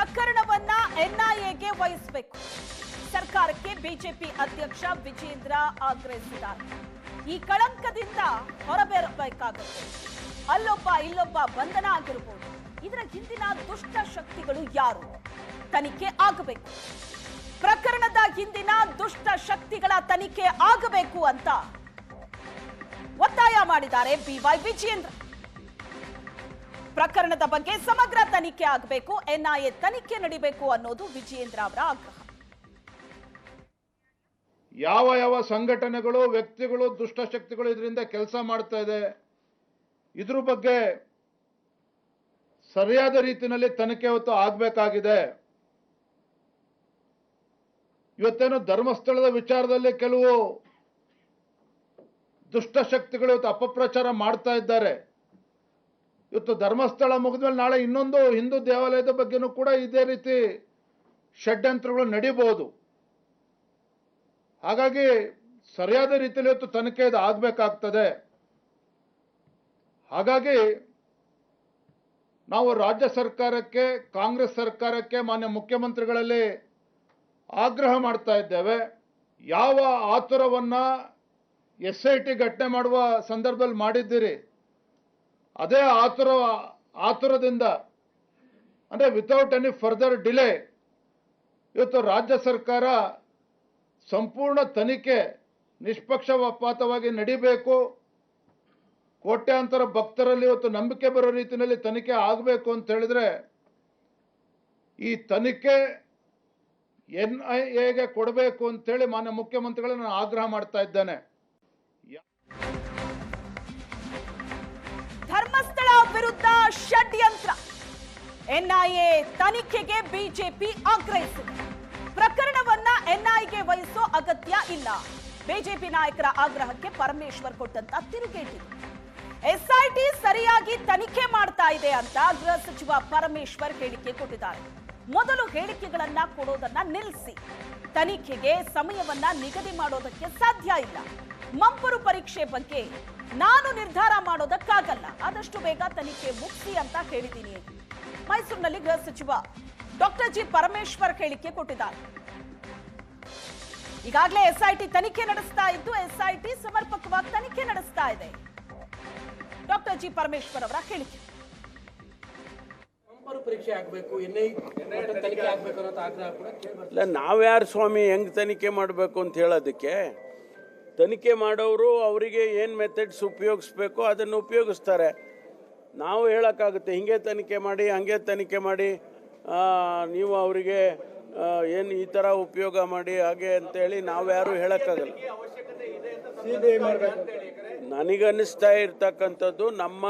ಪ್ರಕರಣವನ್ನ ಎನ್ಐಎಗೆ ವಹಿಸಬೇಕು. ಸರ್ಕಾರಕ್ಕೆ ಬಿಜೆಪಿ ಅಧ್ಯಕ್ಷ ವಿಜೇಂದ್ರ ಆಗ್ರಹಿಸಿದ್ದಾರೆ. ಈ ಕಳಂಕದಿಂದ ಹೊರಬರಬೇಕಾಗುತ್ತೆ. ಅಲ್ಲೊಬ್ಬ ಇಲ್ಲೊಬ್ಬ ಬಂಧನ ಆಗಿರಬಹುದು ಇದರ ಹಿಂದಿನ ದುಷ್ಟ ಶಕ್ತಿಗಳು ಯಾರು? ತನಿಖೆ ಆಗಬೇಕು. ಪ್ರಕರಣದ ಹಿಂದಿನ ದುಷ್ಟ ಶಕ್ತಿಗಳ ತನಿಖೆ ಆಗಬೇಕು ಅಂತ ಒತ್ತಾಯ ಮಾಡಿದ್ದಾರೆ ಬಿವೈ ವಿಜಯೇಂದ್ರ ಪ್ರಕರಣದ ಬಗ್ಗೆ ಸಮಗ್ರ ತನಿಖೆ ಆಗಬೇಕು, ಎನ್ಐಎ ತನಿಖೆ ನಡೀಬೇಕು ಅನ್ನೋದು ವಿಜಯೇಂದ್ರ ಅವರ ಆಗ್ರಹ. ಯಾವ ಯಾವ ಸಂಘಟನೆಗಳು, ವ್ಯಕ್ತಿಗಳು, ದುಷ್ಟಶಕ್ತಿಗಳು ಇದರಿಂದ ಕೆಲಸ ಮಾಡ್ತಾ ಇದೆ, ಇದ್ರ ಬಗ್ಗೆ ಸರಿಯಾದ ರೀತಿಯಲ್ಲಿ ತನಿಖೆ ಹೊತ್ತು ಆಗಬೇಕಾಗಿದೆ. ಇವತ್ತೇನು ಧರ್ಮಸ್ಥಳದ ವಿಚಾರದಲ್ಲಿ ಕೆಲವು ದುಷ್ಟಶಕ್ತಿಗಳು ಇವತ್ತು ಅಪಪ್ರಚಾರ ಮಾಡ್ತಾ ಇದ್ದಾರೆ. ಇವತ್ತು ಧರ್ಮಸ್ಥಳ ಮುಗಿದ್ಮೇಲೆ ನಾಳೆ ಇನ್ನೊಂದು ಹಿಂದೂ ದೇವಾಲಯದ ಬಗ್ಗೆನೂ ಕೂಡ ಇದೇ ರೀತಿ ಷಡ್ಯಂತ್ರಗಳು ನಡೀಬಹುದು. ಹಾಗಾಗಿ ಸರಿಯಾದ ರೀತಿಯಲ್ಲಿ ಇವತ್ತು ತನಿಖೆ ಇದು ಆಗಬೇಕಾಗ್ತದೆ. ಹಾಗಾಗಿ ನಾವು ರಾಜ್ಯ ಸರ್ಕಾರಕ್ಕೆ, ಕಾಂಗ್ರೆಸ್ ಸರ್ಕಾರಕ್ಕೆ, ಮಾನ್ಯ ಮುಖ್ಯಮಂತ್ರಿಗಳಲ್ಲಿ ಆಗ್ರಹ ಮಾಡ್ತಾ ಇದ್ದೇವೆ. ಯಾವ ಆತುರವನ್ನು ಎಸ್ ಐ ಟಿ ಘಟನೆ ಮಾಡುವ ಸಂದರ್ಭದಲ್ಲಿ ಮಾಡಿದ್ದೀರಿ? ಅದೇ ಆತುರ, ಆತುರದಿಂದ, ಅಂದರೆ ವಿತೌಟ್ ಎನಿ ಫರ್ದರ್ ಡಿಲೇ ಇವತ್ತು ರಾಜ್ಯ ಸರ್ಕಾರ ಸಂಪೂರ್ಣ ತನಿಖೆ ನಿಷ್ಪಕ್ಷಪಾತವಾಗಿ ನಡಿಬೇಕು. ಕೋಟ್ಯಾಂತರ ಭಕ್ತರಲ್ಲಿ ಇವತ್ತು ನಂಬಿಕೆ ಬರೋ ರೀತಿಯಲ್ಲಿ ತನಿಖೆ ಆಗಬೇಕು ಅಂತ ಹೇಳಿದ್ರೆ, ಈ ತನಿಖೆ ಎನ್ ಐ ಎಗೆ ಕೊಡಬೇಕು ಅಂತೇಳಿ ಮಾನ್ಯ ಮುಖ್ಯಮಂತ್ರಿಗಳನ್ನ ನಾನು ಆಗ್ರಹ ಮಾಡ್ತಾ ಇದ್ದೇನೆ. ವಿರುದ್ಧ ಷಡ್ಯಂತ್ರ. ಎನ್ಐಎ ತನಿಖೆಗೆ ಬಿಜೆಪಿ ಆಗ್ರಹಿಸಿದೆ. ಪ್ರಕರಣವನ್ನ ಎನ್ಐಎಗೆ ವಹಿಸೋ ಅಗತ್ಯ ಇಲ್ಲ. ಬಿಜೆಪಿ ನಾಯಕರ ಆಗ್ರಹಕ್ಕೆ ಪರಮೇಶ್ವರ್ ಕೊಟ್ಟಂತ ತಿರುಗೇಟಿದೆ ಎಸ್ಐಟಿ ಸರಿಯಾಗಿ ತನಿಖೆ ಮಾಡ್ತಾ ಇದೆ ಅಂತ ಗೃಹ ಸಚಿವ ಪರಮೇಶ್ವರ್ ಹೇಳಿಕೆ ಕೊಟ್ಟಿದ್ದಾರೆ. ಮೊದಲು ಹೇಳಿಕೆಗಳನ್ನ ಕೊಡೋದನ್ನ ನಿಲ್ಲಿಸಿ ತನಿಖೆಗೆ ಸಮಯವನ್ನ ನಿಗದಿ ಮಾಡೋದಕ್ಕೆ ಸಾಧ್ಯ ಇಲ್ಲ. ಮಂಪರು ಪರೀಕ್ಷೆ ಬಗ್ಗೆ ನಾನು ನಿರ್ಧಾರ ಬೇಗ ತನಿಖೆ ಮುಕ್ತಿ ಅಂತ ಹೇಳಿದ್ದೀನಿ. ಮೈಸೂರಿನಲ್ಲಿ ಗೃಹ ಸಚಿವ ಡಾಕ್ಟರ್ ಜಿ ಪರಮೇಶ್ವರ್ ಹೇಳಿಕೆ ಕೊಟ್ಟಿದ್ದಾರೆ. ಈಗಾಗಲೇ ಎಸ್ಐಟಿ ತನಿಖೆ ನಡೆಸ್ತಾ ಇದ್ದು ಎಸ್ಐಟಿ ಸಮರ್ಪಕವಾಗಿ ತನಿಖೆ ನಡೆಸ್ತಾ ಇದೆ. ಡಾಕ್ಟರ್ ಜಿ ಪರಮೇಶ್ವರ್ ಅವರ ಹೇಳಿಕೆ. ಪರೀಕ್ಷೆ ಆಗಬೇಕು ತನಿಖೆ ಆಗಬೇಕು ಅನ್ನೋ ಆಗ್ರಹ ಕೂಡ ಕೇಳಿ ಇಲ್ಲ ನಾವ್ಯಾರು ಸ್ವಾಮಿ ಹೆಂಗ್ ತನಿಖೆ ಮಾಡಬೇಕು ಅಂತ ಹೇಳೋದಕ್ಕೆ ತನಿಖೆ ಮಾಡೋರು ಅವರಿಗೆ ಏನು ಮೆಥಡ್ಸ್ ಉಪಯೋಗಿಸ್ಬೇಕು ಅದನ್ನು ಉಪಯೋಗಿಸ್ತಾರೆ. ನಾವು ಹೇಳೋಕ್ಕಾಗುತ್ತೆ ಹಿಂಗೆ ತನಿಖೆ ಮಾಡಿ ಹಂಗೆ ತನಿಖೆ ಮಾಡಿ ನೀವು ಅವರಿಗೆ ಏನು ಈ ಥರ ಉಪಯೋಗ ಮಾಡಿ ಹಾಗೆ ಅಂತೇಳಿ ನಾವ್ಯಾರು ಹೇಳೋಕ್ಕಾಗಲ್ಲ. ನನಗನ್ನಿಸ್ತಾ ಇರ್ತಕ್ಕಂಥದ್ದು ನಮ್ಮ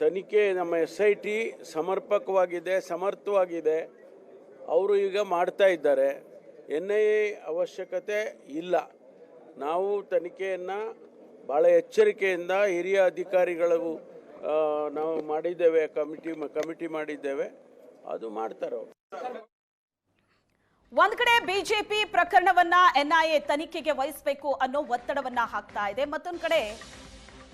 ತನಿಖೆ ನಮ್ಮ ಎಸ್ ಐ ಟಿ ಸಮರ್ಪಕವಾಗಿದೆ ಸಮರ್ಥವಾಗಿದೆ. ಅವರು ಈಗ ಮಾಡ್ತಾ ಇದ್ದಾರೆ. ಎನ್ ಐ ಎ ಅವಶ್ಯಕತೆ ಇಲ್ಲ. ನಾವು ತನಿಖೆಯನ್ನು ಭಾಳ ಎಚ್ಚರಿಕೆಯಿಂದ ಹಿರಿಯ ಅಧಿಕಾರಿಗಳು ಆ, ನಾವು ಮಾಡಿದ್ದೇವೆ, ಕಮಿಟಿ ಕಮಿಟಿ ಮಾಡಿದ್ದೇವೆ. ಅದು ಮಾಡ್ತಾರೆ ಒಂದ್ ಕಡೆ ಬಿಜೆಪಿ ಪ್ರಕರಣವನ್ನ ಎನ್ಐಎ ತನಿಖೆಗೆ ವಹಿಸಬೇಕು ಅನ್ನೋ ಒತ್ತಡವನ್ನ ಹಾಕ್ತಾ ಇದೆ. ಮತ್ತೊಂದು ಕಡೆ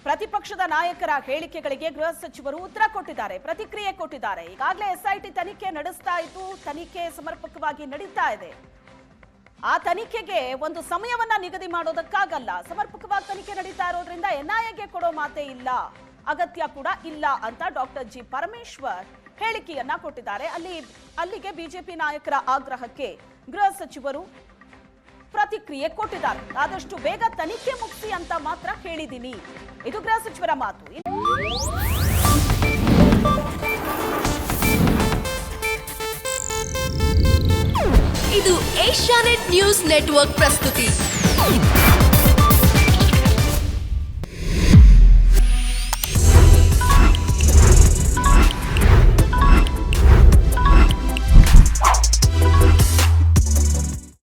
ಪ್ರತಿಪಕ್ಷದ ನಾಯಕರ ಹೇಳಿಕೆಗಳಿಗೆ ಗೃಹ ಸಚಿವರು ಉತ್ತರ ಕೊಟ್ಟಿದ್ದಾರೆ, ಪ್ರತಿಕ್ರಿಯೆ ಕೊಟ್ಟಿದ್ದಾರೆ. ಈಗಾಗಲೇ ಎಸ್ಐಟಿ ತನಿಖೆ ನಡೆಸ್ತಾ ಇದ್ದು ತನಿಖೆ ಸಮರ್ಪಕವಾಗಿ ನಡೀತಾ ಇದೆ. ಆ ತನಿಖೆಗೆ ಒಂದು ಸಮಯವನ್ನ ನಿಗದಿ ಮಾಡೋದಕ್ಕಾಗಲ್ಲ. ಸಮರ್ಪಕವಾಗಿ ತನಿಖೆ ನಡೀತಾ ಇರೋದ್ರಿಂದ ಎನ್ಐಎಗೆ ಕೊಡೋ ಮಾತೇ ಇಲ್ಲ. ಅಗತ್ಯ ಕೂಡ ಇಲ್ಲ ಅಂತ ಡಾಕ್ಟರ್ ಜಿ ಪರಮೇಶ್ವರ್ ಹೇಳಿಕೆಯನ್ನ ಕೊಟ್ಟಿದ್ದಾರೆ. ಅಲ್ಲಿ, ಅಲ್ಲಿಗೆ ಬಿಜೆಪಿ ನಾಯಕರ ಆಗ್ರಹಕ್ಕೆ ಗೃಹ ಸಚಿವರು ಪ್ರತಿಕ್ರಿಯೆ ಕೊಟ್ಟಿದ್ದಾರೆ. ಆದಷ್ಟು ಬೇಗ ತನಿಖೆ ಮುಕ್ತಿ ಅಂತ ಮಾತ್ರ ಹೇಳಿದ್ದೀನಿ. ಇದು ಗೃಹ ಸಚಿವರ ಮಾತು. ಇದು ಏಷ್ಯಾನೆಟ್ ನ್ಯೂಸ್ ನೆಟ್ವರ್ಕ್ ಪ್ರಸ್ತುತಿ.